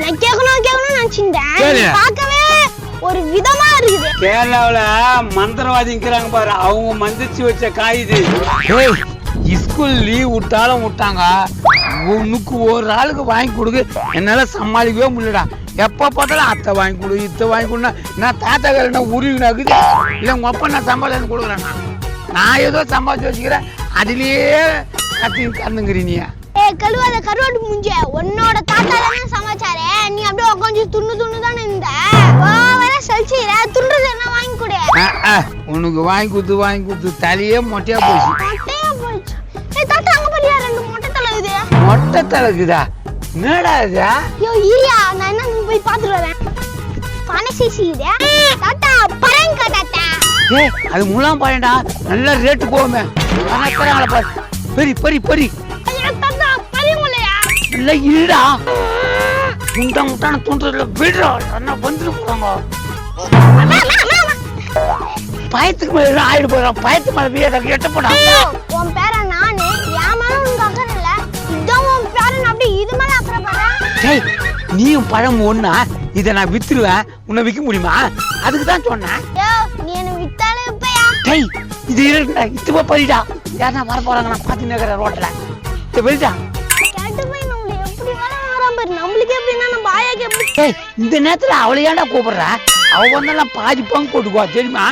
நான் கேட்கணும் கேட்கணும்னு நினைச்சிருந்தேன். பார்க்கவே ஒரு விதமா இருக்குது. கேரளாவுல மந்திரவாதி இருக்கிறாங்க பாரு. அவங்க மந்திரிச்சு வச்ச காய் இது. ஏய் ஸ்கூல் லீவ் விட்டாலும் விட்டாங்க. உனக்கு ஒரு ஆளுக்கு வாங்கி கொடுக்க. என்னால சமாளிக்கவே முடியலடா. எப்ப பார்த்தாலும் அத்தை வாங்கி கொடு இத்தை வாங்கி கொடுனா நான் தாத்தா என்ன உருவி நகுது. இல்லை உங்க அப்பா நான் சம்பாதிச்சு கொடுக்குறேன் நான். ஏதோ சம்பாதிச்சு வச்சுக்கிறேன். அதுலயே கத்தி கந்துங்கிறீ நீ ஏ கழுவாத கருவாட்டு முஞ்ச உன்னோட தாத்தா தானே சமாச்சாரே? நீ அப்படியே உட்காந்து துண்ணு துண்ணு தானே இருந்த வர சலிச்சிர துண்டுறது என்ன வாங்கி கொடு. உனக்கு வாங்கி கொடுத்து வாங்கி கொடுத்து தலையே மொட்டையா போச்சு. மொட்டையா போயிடுச்சு ஏ தாத்தா அங்க பாரியா ரெண்டு மொட்டை தலை இது மொட்டை தலைக்குதா? என்னடா இது? யோ இரியா நான் என்ன போய் பாத்துட்டு வரேன். பனை சீசிக்குதே. தாத்தா பரங்க தாத்தா. ஏய் அது முலாம் பாயண்டா நல்ல ரேட்டு போகுமே. ஆனா தராங்கள பாரு. பெரி பெரி பெரி. ஐயோ நல்லா இருடா. முண்டா முட்டான தூண்டுறதுல விடுறா. அண்ணா வந்துட்டு போறாங்க. பயத்துக்கு மேல ஆயிடு போறான் பயத்துக்கு மேல வீட எட்ட போடா. உன் பேர நானு? என் மேல உனக்கு அக்கறை இல்ல. இதான் உன் பேரன் அப்படி இது மேல அக்கறை பண்றேன் டேய் நீயும் பழம் ஒண்ணா? இதை நான் வித்துருவேன். உன்னை விற்க முடியுமா? அதுக்கு தான் சொன்னேன். நீ என்ன வித்தாலே இப்பயா? டேய் இது இருக்குடா இது போய் பறிடா யாரா வர போறாங்க நான் பாத்து நிக்கிற ரோட்ல. இது பாரு நம்மளுக்கு எப்படின்னா நம்ம ஆயாக்கு எப்படி ஏய் இந்த நேரத்துல அவளை ஏன்டா கூப்பிடுற? அவ வந்தெல்லாம் பாதி பங்கு போட்டுக்குவா தெரியுமா.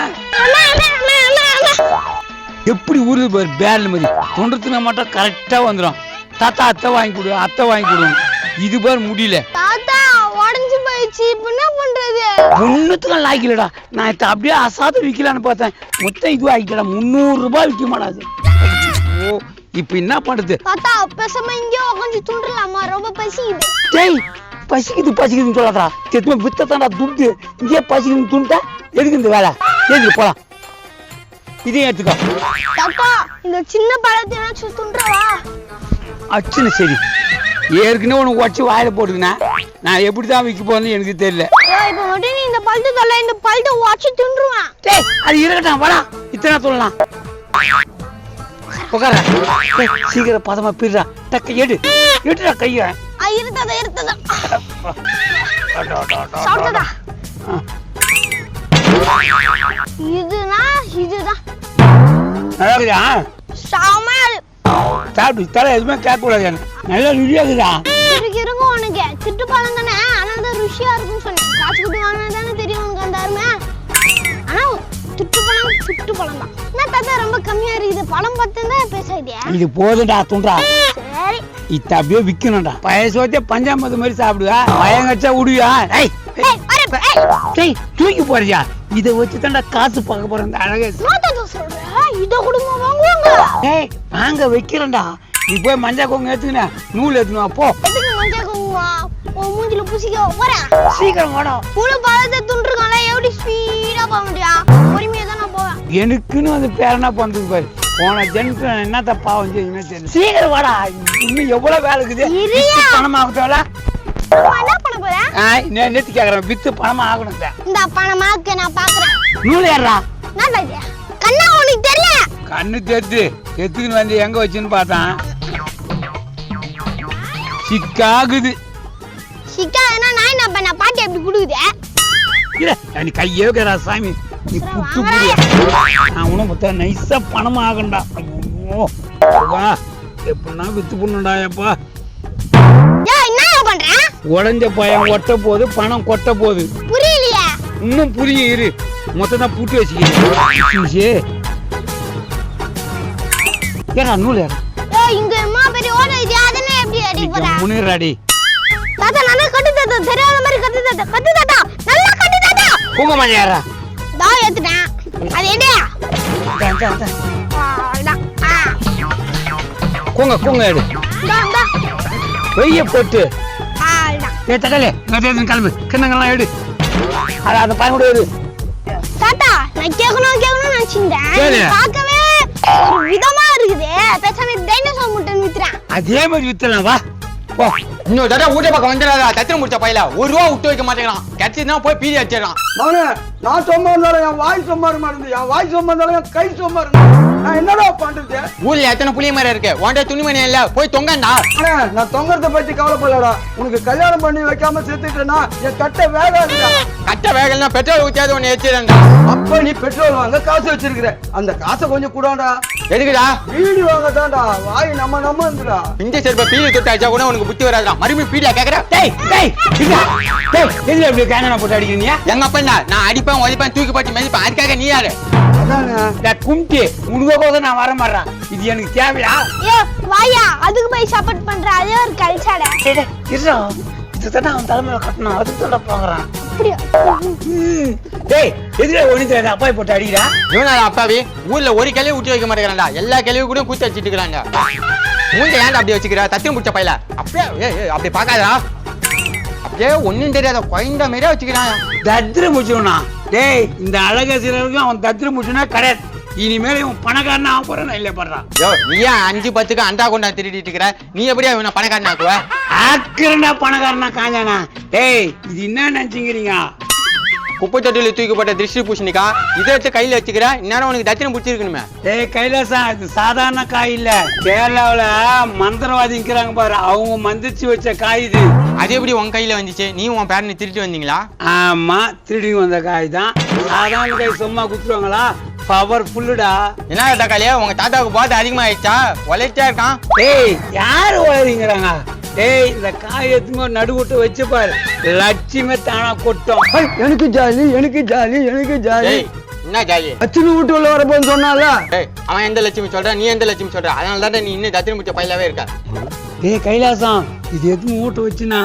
எப்படி ஊருது பாரு பேரல் மாதிரி. தொண்டத்துனா மட்டும் கரெக்டா வந்துடும் தாத்தா அத்தை வாங்கி கொடு அத்தை வாங்கி கொடு. இது பாரு முடியல. தாத்தா உடஞ்சு போயிடுச்சு. இப்ப என்ன பண்றது? ஒண்ணுத்துக்கும் லாய்க்கலடா நான் இதை அப்படியே அசாத விற்கலான்னு பார்த்தேன். மொத்தம் இது ஆகிக்கடா முந்நூறு ரூபாய் விற்க மாட்டாது இப்போ என்ன பண்றது? தாத்தா பேசாம இங்கே உட்காந்து துண்டுலாமா ரொம்ப பசிக்குது. டேய் பசிக்குது பசிக்குதுன்னு சொல்லாதடா. எதுவுமே வித்தத்தாண்டா துண்டு. இங்கே பசிக்குதுன்னு துண்டா எதுக்கு இந்த வேலை? எதுக்கு போலாம்? இதையும் எடுத்துக்கோ. தாத்தா இந்த சின்ன பழத்தை ஏதாச்சும் துண்டுறவா? அச்சுன்னு சரி. ஏற்கனவே உனக்கு உடச்சி வாயில போட்டுக்கினா நான் எப்படி தான் விற்க போறேன்னு எனக்கு தெரியல. இப்ப மட்டும் நீ இந்த பழத்தை தொல்ல இந்த பழத்தை உடச்சு தின்றுவேன் டேய் அது இருக்கட்டும் வாடா. இத்தனை சொல்லலாம் உட்கார. சீக்கிரம் பதமா பிடுறா. டக்க எடு. எடுடா கைய. ஆ, இருத்ததா இருத்ததா சாப்பிட்டதா இதுனா இதுதான் நல்லா. சாப்பிட்டு தலை எதுவுமே கேட்க கூடாது எனக்கு நல்லா ருசியாகுதா இருக்கு இருக்கும் உனக்கு திட்டு பழம் தானே ஆனா அது ருசியா இருக்கும்னு சொன்னேன் காசு கொடுத்து வாங்கினா தானே தெரியும் உனக்கு அந்த அருமை ஆனா திட்டு பழம் திட்டு பழம் தான் என்ன தாத்தா ரொம்ப கம்மியா இருக்குது. பழம் பார்த்து தான் பேசாதியா இது போதும்டா துண்டா சரி. இத்த அப்படியே விற்கணும்டா பயசு வச்சா பஞ்சாமத்து மாதிரி சாப்பிடுவா. பயம் கச்சா விடுவியா டேய் தூக்கி போறியா? இதை வச்சு தான்டா காசு பார்க்க போறேன் இந்த அழகே. இதை கொடுங்க வாங்குவாங்க. ஏய் வாங்க வைக்கிறேன்டா. நீ போய் மஞ்சள் கொங்கு எடுத்துக்கின நூல் எடுத்துன்னு போ. மஞ்சள் குங்குமம் உன் மூஞ்சில பூசிக்க வரேன் சீக்கிரம் வாடா. முழு பழத்தை துண்டுருக்கான்ல எப்படி ஸ்பீடா போக முடியா நான் எனக்குன்னு வந்து பேரனா பண்றது பாரு. போன ஜென்மத்துல நான் என்னத்த பாவம் செய்யுமே தெரியல. சீக்கிரம் வாடா. இன்னும் எவ்வளவு வேலை இருக்குது? பணமா என்ன நான் நேத்து கேக்குறேன் வித்து பணமா ஆகணும் இந்த பணமாக்கு நான் பாக்குறேன். நூல் ஏறா என்ன கண்ணா உனக்கு தெரியல கண்ணு தெத்து எத்துக்குன்னு வந்து எங்க வச்சுன்னு பார்த்தான். சிக்காகுது. சிக்கா என்ன நான் என்ன பண்ண பாட்டி அப்படி குடுக்குது. இல்ல நீ கையே வைக்கிறா சாமி. நீ புட்டு புடி. நான் உனக்கு பார்த்தா நைஸா பணமா ஆகண்டா ஐயோ. எப்படின்னா வித்து பண்றேன் உடஞ்ச பயம் ஒட்ட போகுது பணம் கொட்ட போகுது புரியலையே. இன்னும் புரியும் இரு. மொத்தம் தான் புட்டு வச்சுக்கிறேன். ஏடா நூல் ஏய் இங்க அம்மா பெரிய ஓட இது. அதனே எப்படி அடி போற? முன்னேறாடி தாத்தா நல்லா கட்டு தாத்தா. தெரியாத மாதிரி கட்டு தாத்தா. கட்டு தாத்தா. நல்லா கட்டு தாத்தா. தா ஏத்துட்டேன் அது என்னையா? குங்க குங்க எடு. வெய்ய போட்டு. ஏ தக்கலே கிளம்பு. கிண்ணங்கள்லாம் எடு. அது அந்த பையன் கூட எடு. தாத்தா நான் கேட்கணும் கேட்கணும்னு நினைச்சிருந்தேன். பார்க்கவே ஒரு விதமா இருக்குது. பேசாம டைனோசர் முட்டைன்னு வித்துறேன். அதே மாதிரி வித்தலாம் வா. போ. இன்னொரு தடவை ஊட்ட பக்கம் வந்துடாதா தத்திரம் முடிச்ச பையில. ஒரு ரூபா விட்டு வைக்க மாட்டேங்கிறான். கிடைச்சதுன்னா போய் பீடி அடிச்சிடறான். நான் சொம்மா இருந்தாலும் என் வாய் சொம்மா இருக்க என் வாய் சொம்மா இருந்தாலும் என் கை சொம்மா இருக்கு நான் என்னடா பண்றது? ஊர்ல எத்தனை புளிய மரம் இருக்கு? உன்ட துணிமணி இல்ல. போய் தொங்கண்டா. அண்ணே நான் தொங்கறத பத்தி கவலைப்படலடா. உனக்கு கல்யாணம் பண்ணி வைக்காம செத்துட்டேன்னா என் கட்ட வேகாதுடா கட்ட வேகல்னா பெட்ரோல் ஊத்தியாவது ஒண்ணு ஏச்சிடா அப்ப நீ பெட்ரோல் வாங்க காசு வச்சிருக்கிற. அந்த காசை கொஞ்சம் கூடாடா. எதுக்குடா? வீடு வாங்க தான்டா வாய் நம்ம நம்ம இருந்துடா. இந்த செருப்ப பீடி தொட்டாச்சா கூட உனக்கு புத்தி வராதுடா. மறுபடியும் பீடியா கேக்குற? டேய் டேய் டேய் எதுல இப்படி கேங்கன போட்டு அடிக்கிறீங்க? எங்க அப்பா நான் அடிப்பேன் ஒலிப்பேன் தூக்கி போட்டு மெதிப்பேன். அதுக்காக நீ யாரு? கும்டி உனக்கு போது நான் வர மாட்டேன் இது எனக்கு தேவையா? ஐயோ வாயா அதுக்கு போய் சப்போர்ட் பண்ற அதே ஒரு கல்ச்சடா. இருடா. இதுதான் அவன் தலைமையில கட்டணும். அதுக்கு தான் பாக்குறான் அப்படியா டேய் எதுல ஒண்ணு தெரியாது அப்பாய் போட்டு அடிக்கிறா? இவனால அப்பாவி? ஊர்ல ஒரு கிளவி விட்டு வைக்க மாட்டேங்கிறான்டா. எல்லா கிளவி கூட கூத்து வச்சிட்டு இருக்கிறான்டா. மூஞ்ச ஏன்டா அப்படி வச்சுக்கிற? தத்திரம் பிடிச்ச பையல. அப்படியே ஏய், ஏய், அப்படி பார்க்காதடா. அப்படியே ஒண்ணும் தெரியாத குழந்த மாதிரியே வச்சுக்கிறான். தத்திர முடிச்சுனா டேய் இந்த அழக சிலருக்கு அவன் தத்திர முடிச்சுனா கிடையாது. இனிமேல் இவன் பணக்காரனா ஆக போறான்? இல்ல பண்றான் யோ நீ ஏன் அஞ்சு பத்துக்கு அண்டா கொண்டா திருடிட்டு இருக்கிற? நீ எப்படியா இவனை பணக்காரன் ஆக்குவ ஆக்கிறண்டா பணக்காரனா காஞ்சானா? டேய் இது என்ன நினைச்சுக்கிறீங்க? குப்பை தொட்டில தூக்கி போட்ட திருஷ்டி பூசணிக்கா? இதை எடுத்து கையில வச்சுக்கிற? இந்நேரம் உனக்கு தத்திரம் பிடிச்சிருக்கணுமே. டேய் கைலாசா இது சாதாரண காய் இல்ல. கேரளாவுல மந்திரவாதி நிக்கிறாங்க பாரு. அவங்க மந்திரிச்சு வச்ச காய் இது. அது எப்படி உன் கையில வந்துச்சு? நீ உன் பேரனை திருட்டு வந்தீங்களா? ஆமா திருடி வந்த காய் தான். சாதாரண காய் சும்மா குத்துருவாங்களா? பவர் ஃபுல்லுடா என்ன தக்காளியா உங்க தாத்தாவுக்கு பார்த்து அதிகமாயிடுச்சா? உழைச்சா இருக்கான். டேய் யாரு உளறீங்கிறாங்க டேய் இந்த காய் எடுத்துங்க நடுவுட்டு வச்சு பாரு. லட்சுமி தானா கொட்டும். எனக்கு ஜாலி எனக்கு ஜாலி எனக்கு ஜாலி. என்ன ஜாலி? லட்சுமி வீட்டு உள்ள வரப்போன்னு சொன்னால? அவன் எந்த லட்சுமி சொல்ற? நீ எந்த லட்சுமி சொல்ற? அதனால தான் நீ இன்னும் தத்திரம் பிடிச்ச பையலாவே இருக்க. டேய் கைலாசம். இது எதுவும் ஊட்ட வச்சுனா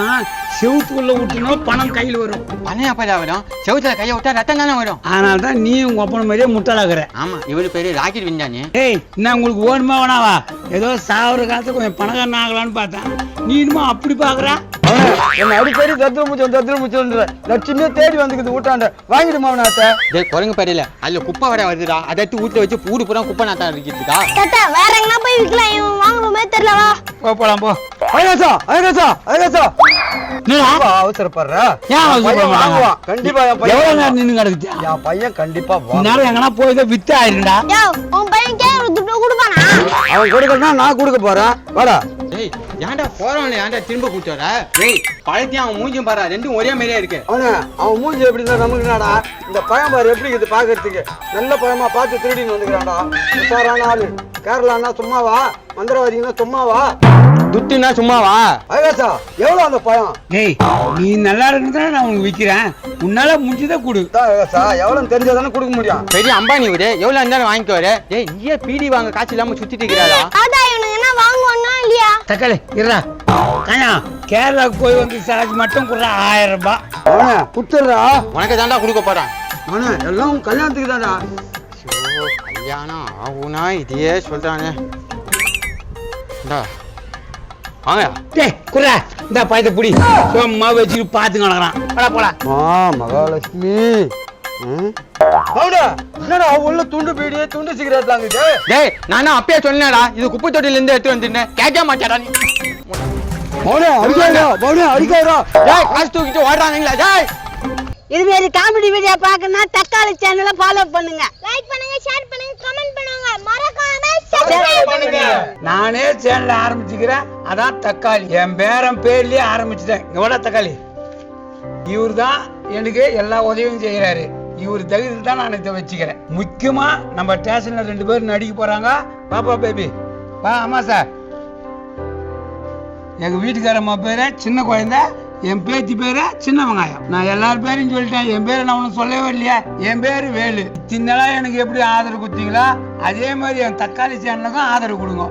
செவுத்துக்குள்ள ஊட்டினோம் பணம் கையில் வரும். பணம் எப்படா வரும்? செவுத்துல கையை விட்டா ரத்தம் தானே வரும்? அதனால தான் நீ உங்க அப்பன மாதிரியே முட்டாளாக்குற. ஆமா இவரு பேரு ராக்கெட் விஞ்ஞானி. டேய் என்ன உங்களுக்கு ஓடுமா வேணாவா? ஏதோ சாவர காலத்துல கொஞ்சம் பணக்காரன் ஆகலான்னு பார்த்தேன். நீ இன்னும் அப்படி பாக்குற? என்ன அடிக்கடி தத்திர முச்சம் தத்திர முச்சம்ன்ற. லட்சுமியே தேடி வந்துக்குது ஊட்டாண்ட. வாங்கிடுமா அவனாத்த டேய் குரங்கு பேரில அதுல குப்பை வர வருதுடா. அதை எடுத்து வீட்டுல வச்சு பூடு பூரா குப்பை நாத்தான் இருக்கிறதுக்கா தாத்தா வேற எங்கனா போய் விற்கலாம் இவன் மாதிரி தெரியலவா போ போலாம் போ. அழகசா அழகசா அழகசா என்னடா? அவசரப்படுற? ஏன் அவசரப்படுற? கண்டிப்பா என் எவ்வளவு பையன் நேரம் நின்னு கிடக்குது. என் பையன் கண்டிப்பா வாங்குவான். நேரம் எங்கன்னா போய் இதை வித்து ஆயிருண்டா யோ உன் பையன் கேக்குற துட்டு கொடுப்பானா? அவன் கொடுக்கறனா நான் கொடுக்க போறேன். வாடா. டேய் ஏன்டா போறவன ஏன்டா திரும்ப கூட்டு வர? டேய் பழத்தையும் அவன் மூஞ்சும் பாரு ரெண்டும் ஒரே மாதிரியே இருக்கு. அவனே அவன் மூஞ்சி எப்படி இருந்தா நமக்கு என்னடா? இந்த பழம் பாரு எப்படி இது பாக்குறதுக்கு. நல்ல பழமா பார்த்து திருடின்னு வந்துக்கிறான்டா. உஷாரான ஆளு. கேரளான்னா சும்மாவா? மந்திரவாதிங்கன்னா சும்மாவா? துட்டுனா சும்மாவா? அழகசா எவ்வளவு அந்த பழம்? டேய் நீ நல்லா இருக்குன்னு நான் உனக்கு விக்கிறேன். உன்னால முடிஞ்சதை கொடு. அழகசா எவ்வளவு தெரிஞ்சாதானே கொடுக்க முடியும். பெரிய அம்பானி விடு எவ்வளவு இருந்தாலும் வாங்கிக்கோ டேய் நீயே பீடி வாங்க காசு இல்லாம சுத்திட்டு இருக்கிறாடா தாத்தா இவனுக்கு என்ன வாங்குவானா இல்லையா தக்காளி இருடா. கண்ணா கேரளாவுக்கு போய் வந்து சார்ஜ் மட்டும் கொடுறா ஆயிரம் ரூபாய். அவனே குத்துடுறா உனக்கு தான்டா கொடுக்க போறேன். அவனே எல்லாம் உன் கல்யாணத்துக்கு ஐயோ, கல்யாணம் ஆகுனா இதையே சொல்றானே. இந்தா. வாங்க. டேய் இந்த பயத்தை புடி. சும்மா வச்சுட்டு பார்த்து கிடக்குறான் போடா போடா. மா மகாலட்சுமி? அவனே என்னடா உள்ள துண்டு பீடி துண்டு சிகரெட் வாங்குது டேய் நானும் அப்பயே சொன்னேடா இது குப்பை தொட்டில இருந்து எடுத்து வந்துட்டேன் கேட்க மாட்டாடா நீ. மௌனே அடிக்காதா மௌனே அடிக்காதா டேய் காசு தூக்கிட்டு ஓடுறானுங்களா டேய். இது மாதிரி காமெடி வீடியோ பார்க்கணும்னா தக்காளி சேனலை ஃபாலோ பண்ணுங்க. லைக் பண்ணுங்க ஷேர் பண்ணுங்க கமெண்ட் பண்ணுங்க. மறக்காம சப்ஸ்கிரைப் பண்ணுங்க. நானே சேனல் ஆரம்பிச்சுக்கிறேன். அதான் தக்காளி. என் பேரன் பேர்லயே ஆரம்பிச்சுட்டேன். வாடா தக்காளி. இவர் தான் எனக்கு எல்லா உதவியும் செய்யறாரு இவர் தகுதி தான் நான் இதை வச்சுக்கிறேன். முக்கியமா நம்ம ஸ்டேஷன்ல ரெண்டு பேரும் நடிக்க போறாங்க. பாப்பா பேபி. வா ஆமா சார். எங்க வீட்டுக்காரம்மா பேரு சின்ன குழந்தை. என் பேத்தி பேரு சின்ன வெங்காயம். நான் எல்லார் பேரையும் சொல்லிட்டேன். என் பேரை நான் உனக்கு சொல்லவே இல்லையா. என் பேரு வேலு. இத்தனை எனக்கு எப்படி ஆதரவு கொடுத்தீங்களோ அதே மாதிரி என் தக்காளி சேனலுக்கும் ஆதரவு கொடுங்க.